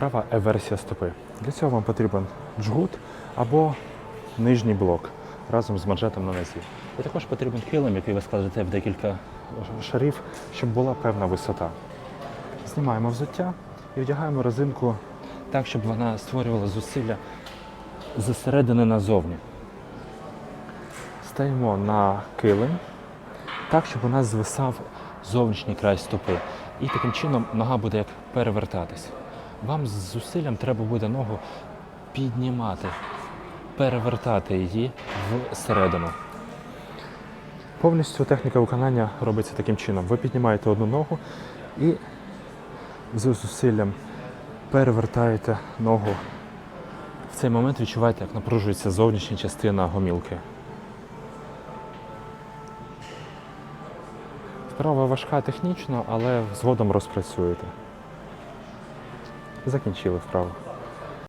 вправа еверсія стопи. Для цього вам потрібен джгут або нижній блок разом з манжетом на нозі. І також потрібен килим, який ви складете в декілька шарів, щоб була певна висота. Знімаємо взуття і вдягаємо резинку так, щоб вона створювала зусилля зсередини назовні. Стаємо на килим так, щоб у нас звисав зовнішній край стопи. І таким чином нога буде як перевертатись. Вам з зусиллям треба буде ногу піднімати, перевертати її всередину. Повністю техніка виконання робиться таким чином. Ви піднімаєте одну ногу і з зусиллям перевертаєте ногу. В цей момент відчуваєте, як напружується зовнішня частина гомілки. Справа важка технічно, але згодом розпрацюєте. Закінчили вправу.